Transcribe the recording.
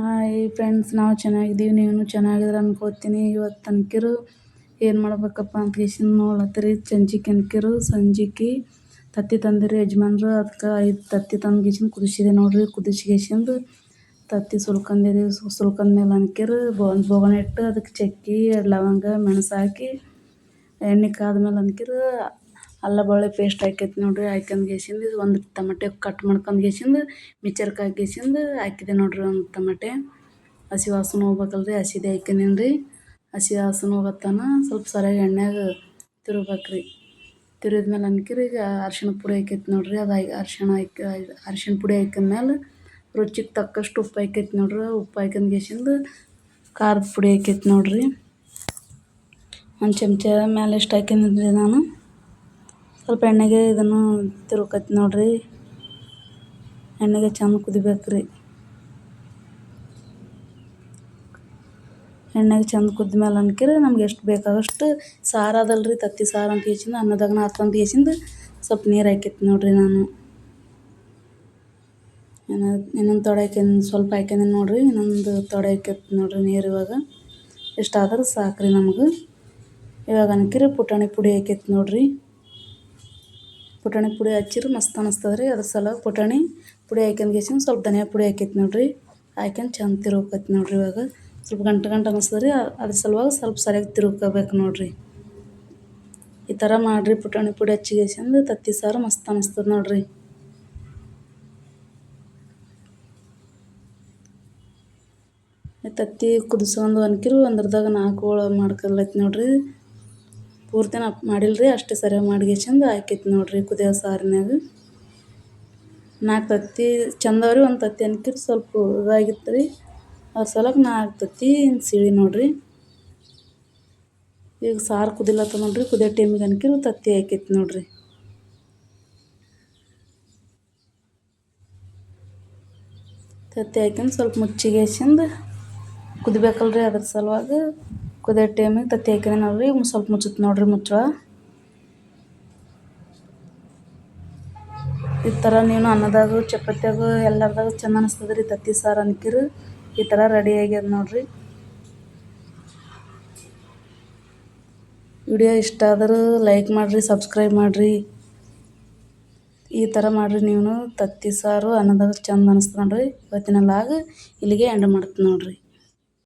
Hi friends ನಾವು ಚೆನ್ನಾಗಿದ್ದೀವಿ ನೀವು ಚೆನ್ನಾಗಿದ್ರೆ ಅನ್ಕೋತೀನಿ. ಇವತ್ತು ತನಕಿರು ಏನು ಮಾಡ್ಬೇಕಪ್ಪ ಅಂತ ಕೇಸಿನ ನೋಡ್ಲತ್ತೀರಿ ಸಂಜಿಕೆ ಅನ್ಕಿರು, ಸಂಜಿಕೆ, ತತ್ತಿ ತಂದಿರಿ ಯಜಮಾನ್ರು. ಅದಕ್ಕೆ ಐದು ತತ್ತಿ ತಂದು ಗೇಸಿಂದ ಕುದಿಸಿದೆ ನೋಡ್ರಿ. ಕುದಿಸ್ಗೇಸಿಂದು ತತ್ತಿ ಸುಲ್ಕಂದಿರಿ. ಸುಲ್ಕಂದ್ಮೇಲೆ ಅನ್ಕಿರು ಒಂದು ಬೋಗಣಿ ಇಟ್ಟು ಅದಕ್ಕೆ ಚಕ್ಕಿ, ಲವಂಗ, ಮೆಣಸು ಹಾಕಿ, ಎಣ್ಣೆ ಕಾದ್ಮೇಲೆ ಅನ್ಕಿರು ಅಲ್ಲ ಬೆಳ್ಳುಳ್ಳಿ ಪೇಸ್ಟ್ ಹಾಕೈತಿ ನೋಡ್ರಿ ಹಾಕ್ಯಂದು ಗೇಸಿಂದ ಒಂದು ಟಮಟೆ ಕಟ್ ಮಾಡ್ಕೊಂಡು ಗೇಸಿಂದ ಮಿಕ್ಚರ್ಗೆ ಹಾಕಿಸಿಂದು ಹಾಕಿದೆ ನೋಡ್ರಿ ಒಂದು ಟಮಟೆ ಹಸಿ ವಾಸನೆ ಹೋಗ್ಬೇಕಲ್ರಿ, ಹಸಿದೆ ಹಾಕ್ಯಂದಿನಿ ರೀ ಹಸಿ ವಾಸನೆ ಹೋಗತ್ತಾನ ಸ್ವಲ್ಪ ಸರಿಯಾಗಿ ಎಣ್ಣೆಗೆ ತಿರುಗ್ಬೇಕ್ರಿ. ತಿರುಗಿದ್ಮೇಲೆ ಅನ್ಕಿರಿ, ಈಗ ಅರ್ಶಿಣ ಪುಡಿ ಹಾಕೈತಿ ನೋಡ್ರಿ, ಅದು ಅರ್ಶಿಣ ಹಾಕಿ, ಅರ್ಶಿಣ ಪುಡಿ ಹಾಕಿದ್ಮೇಲೆ ರುಚಿಗೆ ತಕ್ಕಷ್ಟು ಉಪ್ಪು ಹಾಕೈತಿ ನೋಡ್ರಿ ಉಪ್ಪು ಹಾಕ್ಯಂದು ಗೇಸಿಂದ ಖಾರದ ಪುಡಿ ಹಾಕೈತಿ ನೋಡ್ರಿ. ಒಂದು ಚಮಚ ಮೇಲೆ ಎಷ್ಟು ಹಾಕಿದ್ರಿ ನಾನು? ಸ್ವಲ್ಪ ಎಣ್ಣೆಗೆ ಇದನ್ನು ತಿರುಕೈತಿ ನೋಡ್ರಿ. ಎಣ್ಣೆಗೆ ಚಂದ ಕುದಿಬೇಕು ರೀ ಎಣ್ಣೆಗೆ ಚಂದ ಕುದ್ಮೇಲೆ ಅನ್ಕಿರಿ ನಮ್ಗೆ ಎಷ್ಟು ಬೇಕಾದಷ್ಟು ಸಾರು ಅದಲ್ರಿ. ತತ್ತಿ ಸಾರು ಅಂತ ಕೇಸಿಂದ ಅನ್ನದಾಗನ ಹಾಕ್ಕೊಂಡ್ ಕೇಸಿಂದ ಸ್ವಲ್ಪ ನೀರು ಹಾಕಿತ್ತು ನೋಡ್ರಿ ನಾನು. ಇನ್ನೊಂದು ತೊಡೆ ಹಾಕ್ಯಂದು, ಸ್ವಲ್ಪ ಹಾಕ್ಯಂದಿನಿ ನೋಡ್ರಿ. ಇನ್ನೊಂದು ತೊಡೆ ಹಾಕಿತ್ತು ನೋಡ್ರಿ ನೀರು ಇವಾಗ. ಇಷ್ಟಾದ್ರೆ ಸಾಕ್ರಿ ನಮ್ಗೆ. ಇವಾಗ ಅನ್ಕಿರಿ ಪುಟಾಣಿ ಪುಡಿ ಹಾಕಿತ್ತು ನೋಡ್ರಿ. ಪುಟಾಣಿ ಪುಡಿ ಹಚ್ಚಿರು, ಮಸ್ತ್ ಅನಿಸ್ತದೆ ರೀ ಅದ್ರ ಸಲ ಪುಟಾಣಿ ಪುಡಿ ಹಾಕ್ಯಂದು ಗೇಸಿನ, ಸ್ವಲ್ಪ ಧನಿಯಾ ಪುಡಿ ಹಾಕೈತಿ ನೋಡಿರಿ. ಹಾಕ್ಯಂದು ಚಂದ ತಿರುಗ್ಕೈತಿ ನೋಡಿರಿ ಇವಾಗ. ಸ್ವಲ್ಪ ಗಂಟು ಗಂಟು ಅನಿಸ್ತದೆ ರೀ ಅದ್ರ ಸಲುವಾಗಿ ಸ್ವಲ್ಪ ಸರಿಯಾಗಿ ತಿರುಗ್ಕೋಬೇಕು ನೋಡಿರಿ. ಈ ಥರ ಮಾಡಿರಿ ಪುಟಾಣಿ ಪುಡಿ ಹಚ್ಚಿಗೆಸಿಂದು ತತ್ತಿ ಸಾರು ಮಸ್ತ್ ಅನಿಸ್ತದೆ ನೋಡಿರಿ. ತತ್ತಿ ಕುದಿಸ್ಕೊಂಡು ಅನ್ಕಿರು ಅಂದ್ರದಾಗ ನಾಲ್ಕು ಹೋಳು ಮಾಡ್ಕೊಳೈತಿ ನೋಡ್ರಿ. ಪೂರ್ತಿ ನಾ ಮಾಡಿಲ್ರಿ, ಅಷ್ಟೇ ಸರಿಯಾಗಿ ಚಂದ ಹಾಕಿತ್ತು ನೋಡ್ರಿ ಕುದಿಯೋ ಸಾರಿನಾಗ ನಾಲ್ಕು ತತ್ತಿ ಚಂದವ್ರಿ ಒಂದು ತತ್ತಿ ಅನ್ಕಿರಿ ಸ್ವಲ್ಪ ಇದಾಗಿತ್ತು ರೀ ಅದ್ರ ಸಲಕ್ಕೆ ನಾಲ್ಕು ತತ್ತಿ ಸಿಳಿ ನೋಡ್ರಿ. ಈಗ ಸಾರು ಕುದಿಲತ್ತ ನೋಡ್ರಿ, ಕುದಿಯೋ ಟೈಮಿಗೆ ಅನ್ಕಿರು ತತ್ತಿ ಹಾಕಿತ್ತು ನೋಡ್ರಿ. ತತ್ತಿ ಹಾಕಿಂದು ಸ್ವಲ್ಪ ಮುಚ್ಚಿಗೆಸಿಂದ ಕುದಿಬೇಕಲ್ರಿ ಅದ್ರ ಸಲುವಾಗಿ. ಕುದಿಯೋ ಟೈಮಿಗೆ ತತ್ತಿ ಹಾಕಿದೆ ನೋಡ್ರಿ ಸ್ವಲ್ಪ ಮುಚ್ಚುತ್ತೆ ನೋಡ್ರಿ ಮುಚ್ಚಳ ಈ ಥರ ನೀನು ಅನ್ನದಾಗ, ಚಪಾತ್ಯಾಗ, ಎಲ್ಲರದಾಗ ಚೆಂದ ಅನಿಸ್ತದೆ ರೀ ತತ್ತಿ ಸಾರು ಅನ್ಕಿರು. ಈ ಥರ ರೆಡಿ ಆಗ್ಯದ ನೋಡ್ರಿ. ವಿಡಿಯೋ ಇಷ್ಟ ಆದ್ರೆ ಲೈಕ್ ಮಾಡಿರಿ ಸಬ್ಸ್ಕ್ರೈಬ್ ಮಾಡಿರಿ. ಈ ಥರ ಮಾಡಿರಿ ನೀವು ತತ್ತಿ ಸಾರು, ಅನ್ನದಾಗ ಚೆಂದ ಅನಿಸ್ತು ನೋಡ್ರಿ. ಇವತ್ತಿನ ಲಾಗ್ ಇಲ್ಲಿಗೆ ಎಂಡ್ ಮಾಡ್ತೀನಿ ನೋಡ್ರಿ.